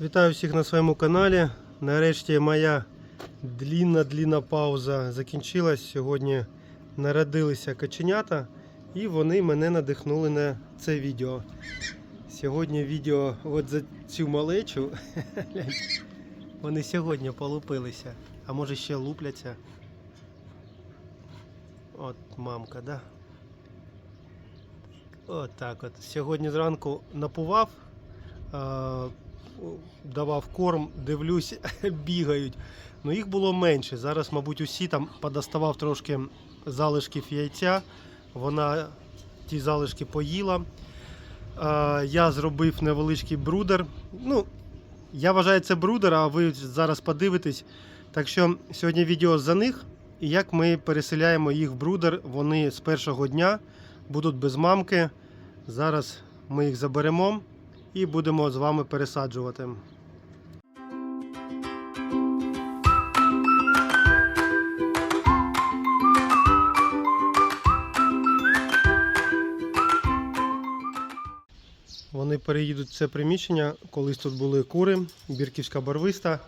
Вітаю всіх на своєму каналі. Нарешті моя длінна-длінна пауза закінчилась. Сьогодні народилися каченята і вони мене надихнули на це відео. Сьогодні відео от за цю малечу. Вони сьогодні полупилися, а може ще лупляться. От мамка, да? От так от. Сьогодні зранку напував, давав корм, дивлюсь, бігають. Ну їх було менше. Зараз, мабуть, усі там подоставав трошки залишків яйця. Вона ті залишки поїла. Я зробив невеличкий брудер. Ну, я вважаю, це брудер, а ви зараз подивитесь. Так що сьогодні відео за них. І як ми переселяємо їх в брудер, вони з першого дня будуть без мамки. Зараз ми їх заберемо і будемо з вами пересаджувати. Вони переїдуть в це приміщення. Колись тут були кури, бірківська барвиста.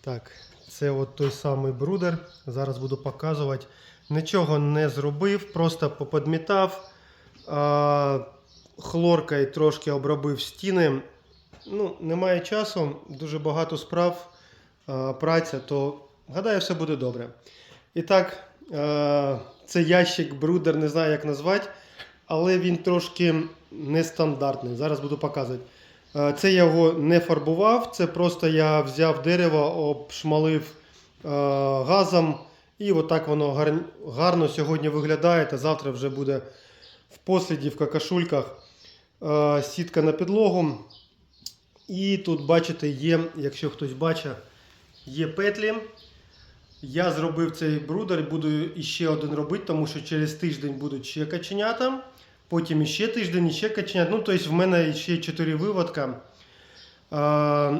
Так, це от той самий брудер. Зараз буду показувати. Нічого не зробив, просто поподмітав. Хлоркою трошки обробив стіни. Ну, немає часу, дуже багато справ, праця, то гадаю, все буде добре. І так, це ящик брудер, не знаю, як назвати, але він трошки нестандартний. Зараз буду показувати. Це я його не фарбував, це просто я взяв дерево, обшмалив газом, і отак воно гарно сьогодні виглядає, та завтра вже буде в посліді, в какашульках. Е, Сітка на підлогу. І тут, бачите, є, якщо хтось бачить, є петлі. Я зробив цей брудер буду іще один робити, тому що через тиждень будуть ще каченята. Потім іще тиждень, іще каченят. Ну, тобто в мене ще 4 виводка. Е,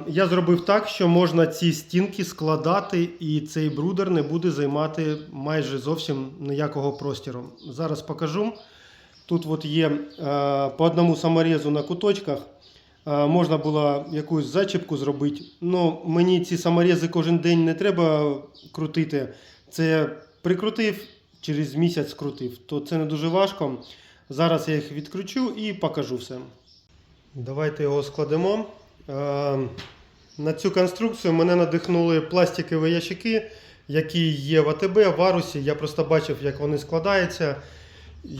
я зробив так, що можна ці стінки складати, і цей брудер не буде займати майже зовсім ніякого простіру. Зараз покажу. Тут от є е, по одному саморезу на куточках. Е, можна було якусь зачіпку зробити. Ну, мені ці саморези кожен день не треба крутити. Це прикрутив, через місяць скрутив. То це не дуже важко. Зараз я їх відкручу і покажу все. Давайте його складемо. Е, На цю конструкцію мене надихнули пластикові ящики, які є в АТБ, в Арусі. Я просто бачив, як вони складаються.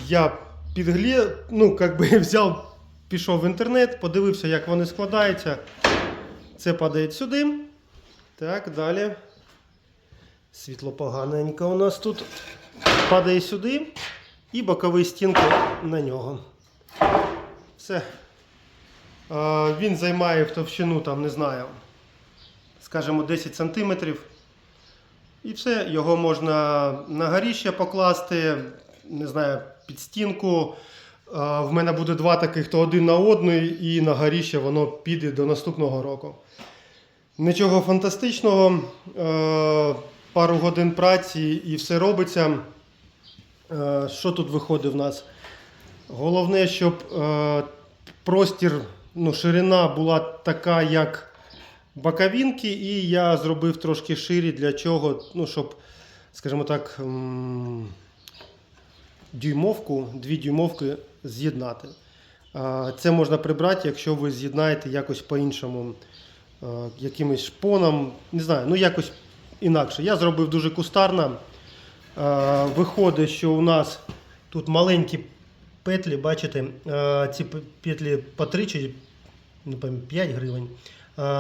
Я підглі... ну, как би взяв, пішов в інтернет, подивився, як вони складаються. Це падає сюди. Так, далі. Світло поганенько у нас тут. Падає сюди і бокові стінки на нього. Все. Е, Він займає в товщину, там, не знаю, скажімо, 10 см. І все, його можна на горіще покласти, не знаю, під стінку. Е, В мене буде два таких, то один на одний, і на горіще воно піде до наступного року. Нічого фантастичного, е, пару годин праці і все робиться. Е, Що тут виходить в нас? Головне, щоб простір, ну, ширина була така, як боковинки, і я зробив трошки ширі для чого, ну, щоб, скажімо так, дюймовку, дві дюймовки з'єднати. Е, Це можна прибрати, якщо ви з'єднаєте якось по-іншому, е, якимось шпоном, не знаю, ну якось інакше. Я зробив дуже кустарно. Е, Виходить, що у нас тут маленькі петлі, бачите, ці петлі по 3 чи 5 гривень.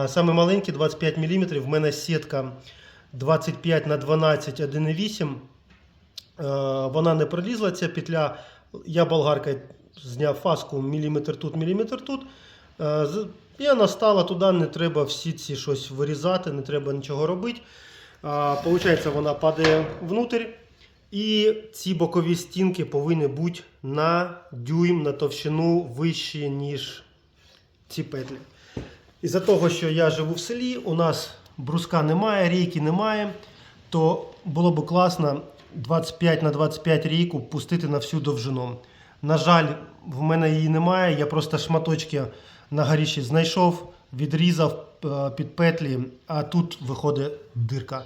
Саме маленькі 25 мм. В мене сітка 25 на 12 1,8. Е, Вона не пролізла, ця петля. Я болгаркою зняв фаску міліметр тут, міліметр тут. Е, І вона стала туди, не треба всі ці щось вирізати, не треба нічого робити. Получається, вона падає внутрь. І ці бокові стінки повинні бути на дюйм, на товщину вищі, ніж ці петлі. Із-за того, що я живу в селі, у нас бруска немає, рійки немає, то було б класно 25 на 25 рійку пустити на всю довжину. На жаль, в мене її немає. Я просто шматочки на горіші знайшов, відрізав, е, під петлі, а тут виходить дирка.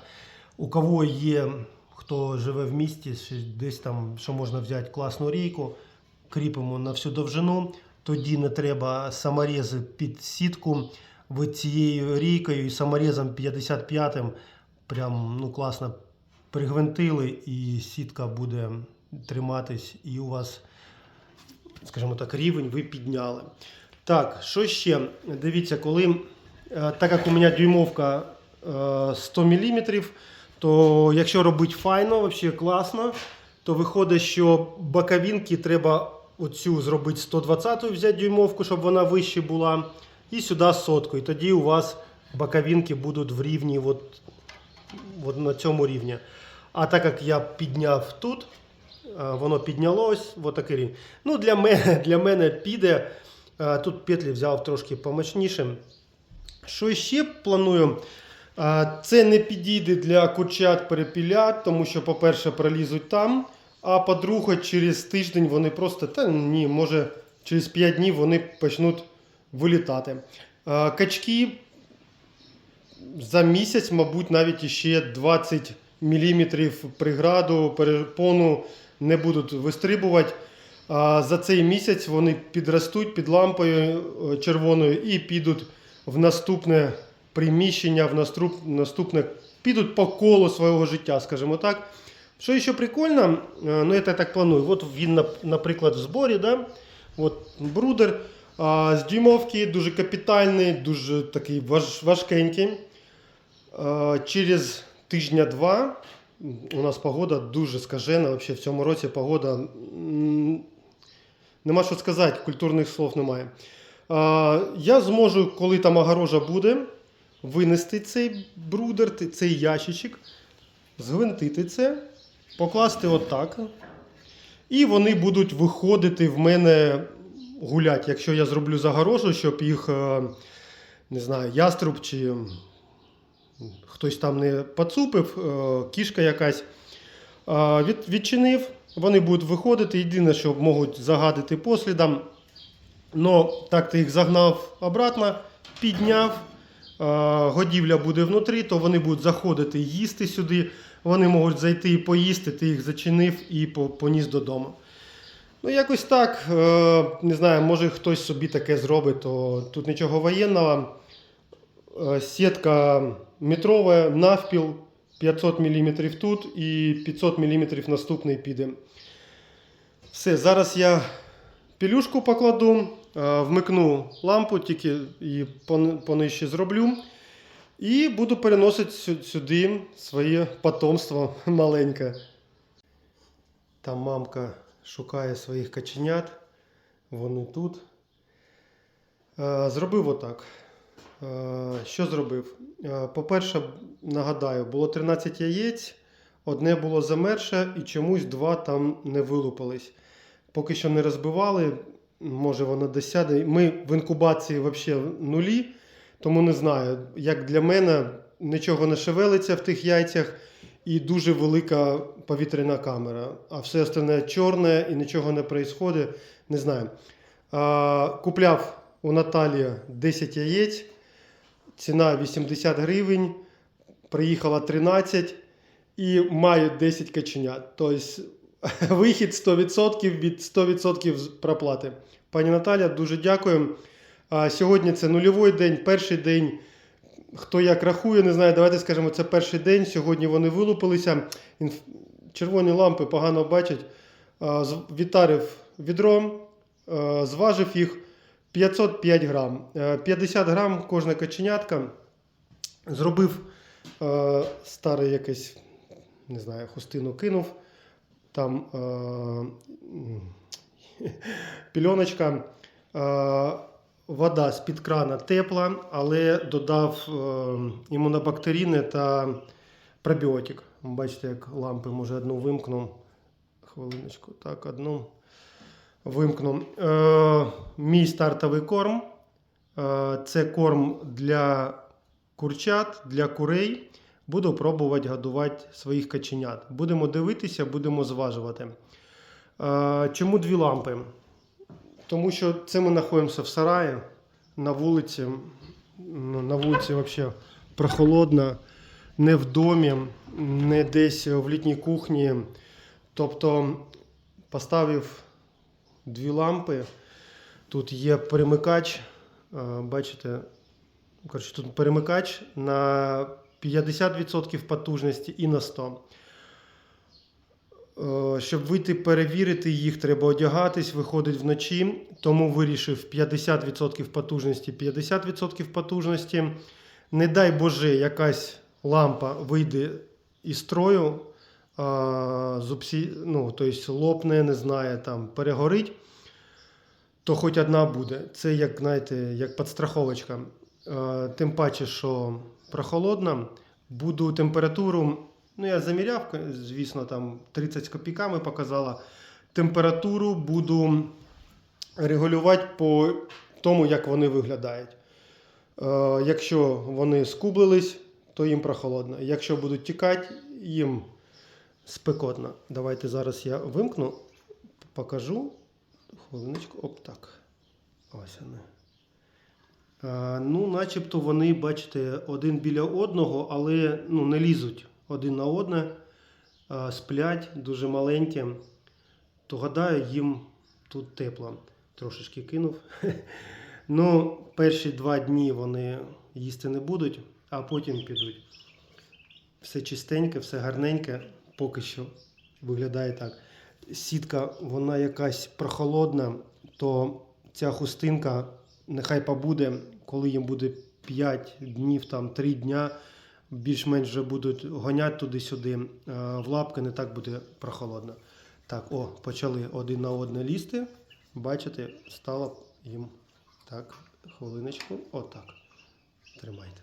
У кого є, хто живе в місті, десь там, що можна взяти класну рійку, кріпимо на всю довжину. Тоді не треба саморези під сітку. Ви цією рійкою і саморезом 55-м прям ну, класно пригвинтили, і сітка буде триматись, і у вас, скажімо так, рівень ви підняли. Так, що ще? Дивіться, коли, е, так як у мене дюймовка е, 100 мм, то якщо робити файно, взагалі класно, то виходить, що боковинки треба оцю зробити 120 взяти дюймовку, щоб вона вище була, і сюди сотку. І тоді у вас боковинки будуть в рівні от на цьому рівні. А так як я підняв тут, е, воно піднялось, от такий рівень. Ну, для мене, для мене піде. Е, Тут петлі взяв трошки помощніше. Що ще планую? Е, Це не підійде для курчат перепілят, тому що, по-перше, пролізуть там. А по-друге, через тиждень вони просто, та ні, може, через 5 днів вони почнуть вилітати. Качки за місяць, мабуть, навіть іще 20 мм приграду, перепону не будуть вистрибувати. А за цей місяць вони підростуть під лампою е, червоною і підуть в наступне приміщення, в наступне, підуть по колу свого життя, скажімо так. Що ще прикольно, е, ну я так планую. От він, наприклад, в зборі, да? От брудер а, з дюймовки, дуже капітальний, дуже такий важ, важкенький. А, через тижня-два у нас погода дуже скажена. Вообще в цьому році погода. Нема що сказати, культурних слов немає. Я зможу, коли там огорожа буде, винести цей брудер, цей ящичок, згвинтити це, покласти отак. І вони будуть виходити в мене гуляти, якщо я зроблю загорожу, щоб їх, е, не знаю, яструб чи хтось там не поцупив, е, кішка якась. Відчинив, вони будуть виходити. Єдине, що можуть загадити послідом. Но так ти їх загнав обратно, підняв, годівля буде внутрі, то вони будуть заходити їсти сюди. Вони можуть зайти і поїсти, ти їх зачинив і поніс додому. Ну, якось так. Е, не знаю, може хтось собі таке зробить, то тут нічого воєнного. Е, Сітка метрова, навпіл 500 мм тут і 500 мм наступний піде. Все, зараз я пілюшку покладу, е, вмикну лампу, тільки її пон- понижче зроблю. І буду переносити сюди своє потомство маленьке. Там мамка шукає своїх каченят. Вони тут. Е, Зробив отак. Е, Що зробив? Е, По-перше, нагадаю, було 13 яєць, одне було замерше і чомусь два там не вилупились. Поки що не розбивали, може воно десь сяде. Ми в інкубації взагалі нулі, тому не знаю. Як для мене нічого не шевелиться в тих яйцях і дуже велика повітряна камера. А все остальне чорне і нічого не відбувається. Не знаю. Купляв у Наталі 10 яєць, ціна 80 гривень, приїхала 13 і маю 10 каченят. Тобто вихід 100% від 100% з проплати. Пані Наталя, дуже дякую. Сьогодні це нульовий день, перший день. Хто як рахує, не знаю, давайте скажемо, це перший день. Сьогодні вони вилупилися. Червоні лампи погано бачать. З- відром, зважив їх 505 грам. Е, 50 грам кожна каченятка. Зробив е, старий якийсь, не знаю, хустину кинув. Там е, пільоночка. Е, вода з-під крана тепла, але додав е, імунобактерійне та пробіотик. Бачите, як лампи, може одну вимкну. Хвилиночку, так, одну вимкну. Е, мій стартовий корм. Е, це корм для курчат, для курей. Буду пробувати годувати своїх каченят. Будемо дивитися, будемо зважувати. Е, чому дві лампи? Тому що це ми знаходимося в сараї на вулиці. ну, на вулиці взагалі прохолодно, не в домі, не десь в літній кухні. Тобто поставив дві лампи. Тут є перемикач. е, Бачите, коротше, тут перемикач на 50% потужності і на 100%. Е, Щоб вийти перевірити їх, треба одягатись, виходить вночі. Тому вирішив 50% потужності, 50% потужності. Не дай Боже, якась лампа вийде із строю, зубсі, ну, тобто лопне, не знаю, там, перегорить, то хоч одна буде. Це як, знаєте, як підстраховочка. Тим паче, що прохолодно, буду температуру. Ну, я заміряв, звісно, там 30 з копійками показала. Температуру буду регулювати по тому, як вони виглядають. Якщо вони скублились, то їм прохолодно. Якщо будуть тікати, їм спекотно. Давайте зараз я вимкну, покажу. Хвилиночку, оп, так. Ось вони. Е, ну, начебто вони, бачите, один біля одного, але ну, не лізуть один на одне, е, сплять дуже маленькі. То гадаю, їм тут тепло. Трошечки кинув. Ну, перші два дні вони їсти не будуть, а потім підуть. Все чистеньке, все гарненьке, поки що виглядає так. Сітка, вона якась прохолодна, то ця хустинка нехай побуде, коли їм буде 5 днів, там 3 дня, більш-менш вже будуть гоняти туди-сюди. е, В лапки не так буде прохолодно. Так, о, почали один на одне лізти. Бачите, стало їм так, хвилиночку. Отак. Тримайте.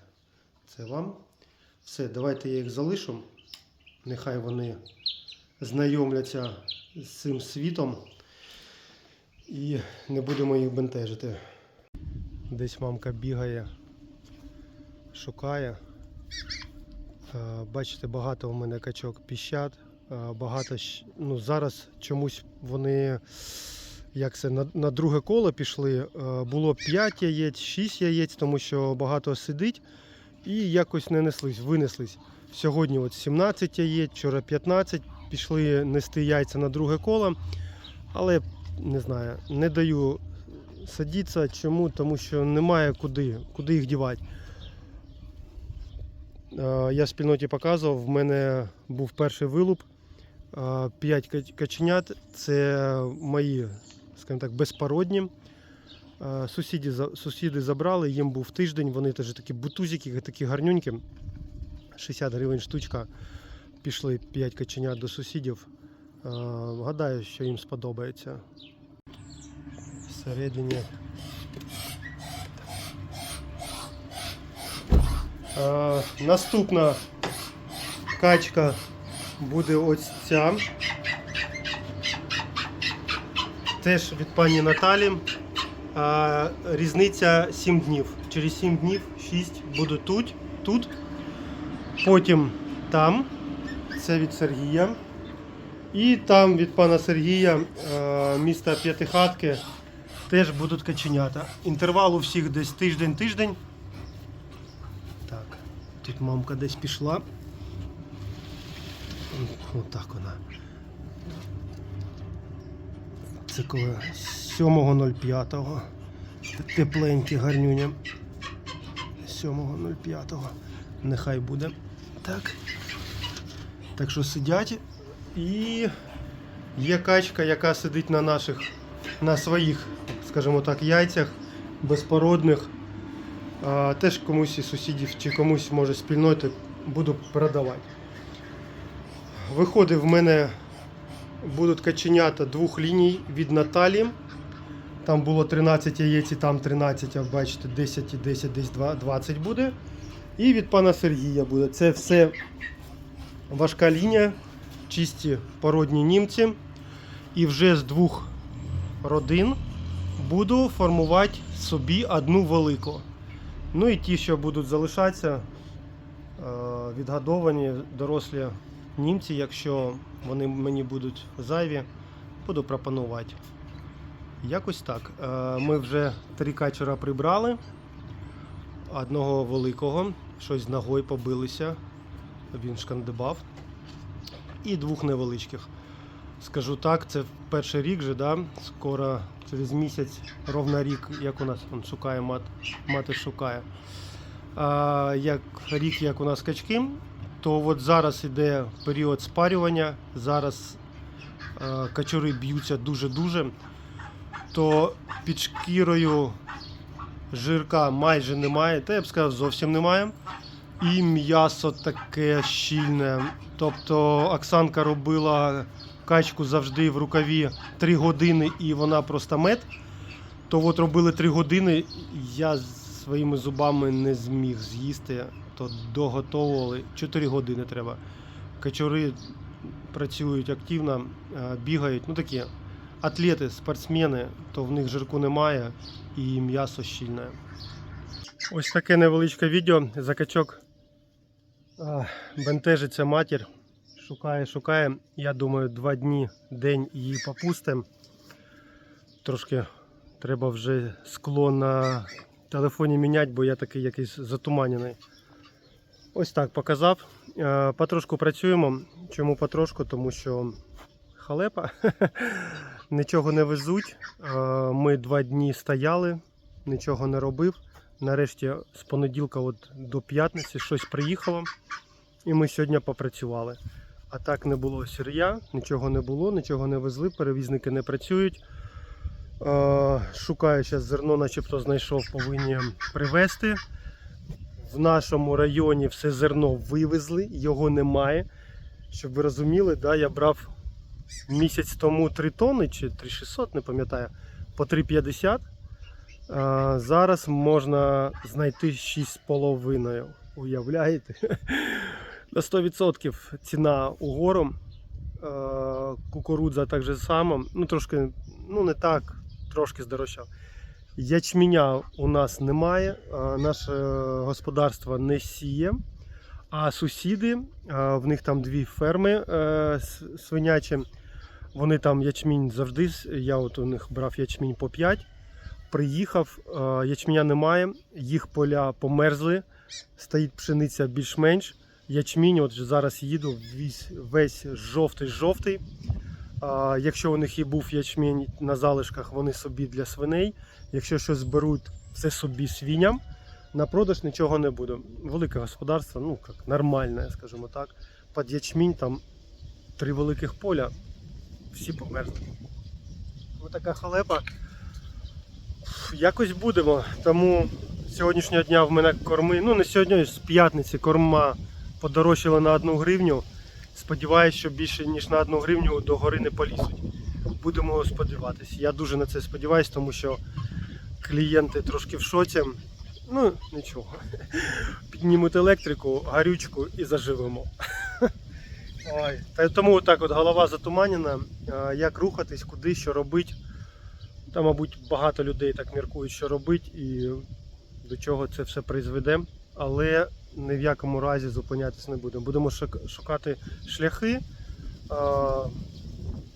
Це вам. Все, давайте я їх залишу. Нехай вони знайомляться з цим світом. І не будемо їх бентежити. Десь мамка бігає, шукає. Е, Бачите, багато у мене качок піщат. Е, Багато ну, зараз чомусь вони як це на, на друге коло пішли. Е, Було 5 яєць, 6 яєць, тому що багато сидить і якось не неслись, винеслись. Сьогодні от 17 яєць, вчора 15, пішли нести яйця на друге коло. Але не знаю, не даю садитися. Чому? Тому що немає куди, куди їх дівати. Я в спільноті показував, в мене був перший вилуп. 5 каченят. Це мої, скажімо так, безпородні. Сусіди, сусіди забрали, їм був тиждень, вони теж такі бутузики, такі гарнюнькі. 60 гривень штучка. Пішли 5 каченят до сусідів. Е, Гадаю, що їм сподобається. Всередині. Е, Наступна качка буде ось ця. Теж від пані Наталі. Різниця 7 днів. Через 7 днів 6 буду тут, тут. Потім там. Це від Сергія. І там від пана Сергія е, міста П'ятихатки теж будуть каченята. Інтервал у всіх десь тиждень-тиждень. Так, тут мамка десь пішла. Отак вона. Це коли 7.05. Тепленькі гарнюня. 7.05. Нехай буде. Так. Так що сидять. І є качка, яка сидить на наших, на своїх, скажімо так, яйцях безпородних. А, теж комусь із сусідів чи комусь може спільноти буду продавати. Виходить, в мене будуть каченята двох ліній від Наталі. Там було 13 яєць і там 13, а бачите, 10 і 10, десь 20 буде. І від пана Сергія буде. Це все важка лінія, чисті породні німці. І вже з двох родин буду формувати собі одну велику. Ну і ті, що будуть залишатися, е, відгадовані дорослі німці, якщо вони мені будуть зайві, буду пропонувати. Якось так. Е, Ми вже три качера прибрали. одного великого, щось з ногою побилися, він шкандибав, і двох невеличких. Скажу так, це перший рік же, да? скоро через місяць, ровно рік, як у нас он шукає мат, мати шукає. А, як рік, як у нас качки, то от зараз іде період спарювання, зараз а, качури б'ються дуже-дуже, то під шкірою жирка майже немає, та я б сказав, зовсім немає. І м'ясо таке щільне. Тобто Оксанка робила качку завжди в рукаві 3 години і вона просто мед. То от робили 3 години, я своїми зубами не зміг з'їсти, то доготовували 4 години треба. Качури працюють активно, бігають. Ну такі атлети, спортсмени, то в них жирку немає і м'ясо щільне. Ось таке невеличке відео. За качок а, бентежиться матір. Шукає, шукає. Я думаю, два дні день її попустимо. Трошки треба вже скло на телефоні міняти, бо я такий якийсь затуманений. Ось так показав. Потрошку працюємо. Чому потрошку? Тому що халепа. Нічого не везуть. Е, Ми два дні стояли, нічого не робив. Нарешті з понеділка от до п'ятниці щось приїхало, і ми сьогодні попрацювали. А так не було сір'я, нічого не було, нічого не везли, перевізники не працюють. Е, Шукаю зараз зерно, начебто знайшов, повинні привезти. В нашому районі все зерно вивезли, його немає. Щоб ви розуміли, да, я брав місяць тому 3 тонни чи 3600, не пам'ятаю, по 3,50. Зараз можна знайти 6,5. Уявляєте? На 100% ціна угору. Кукурудза так же само. Ну, трошки, ну не так, трошки здорожчав. Ячменя у нас немає, наше господарство не сіє. А сусіди, в них там дві ферми е, свинячі. Вони там ячмінь завжди. Я от у них брав ячмінь по 5. Приїхав, ячменя немає, їх поля померзли, стоїть пшениця більш-менш. Ячмінь, от зараз їду, весь, весь жовтий-жовтий. Якщо у них і був ячмінь на залишках, вони собі для свиней. Якщо щось зберуть, це собі свиням. На продаж нічого не буде. Велике господарство, ну як нормальне, скажімо так. Під ячмінь там три великих поля, всі померзли. Ось така халепа. Якось будемо. Тому сьогоднішнього дня в мене корми, ну не сьогодні, з п'ятниці корма подорожчала на одну гривню. Сподіваюсь, що більше ніж на одну гривню до гори не полізуть. Будемо сподіватися. Я дуже на це сподіваюся, тому що клієнти трошки в шоці. Ну, нічого. Піднімуть електрику, гарючку і заживемо. Ой. Та тому так от голова затуманена. Як рухатись, куди, що робити. Та, мабуть, багато людей так міркують, що робити і до чого це все призведе. Але ні в якому разі зупинятися не будемо. Будемо шукати шляхи.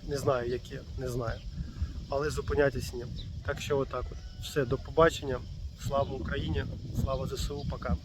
Не знаю які, не знаю. Але зупинятися ні. Так що отак от. Все, до побачення. Слава Україні, слава ЗСУ, пока.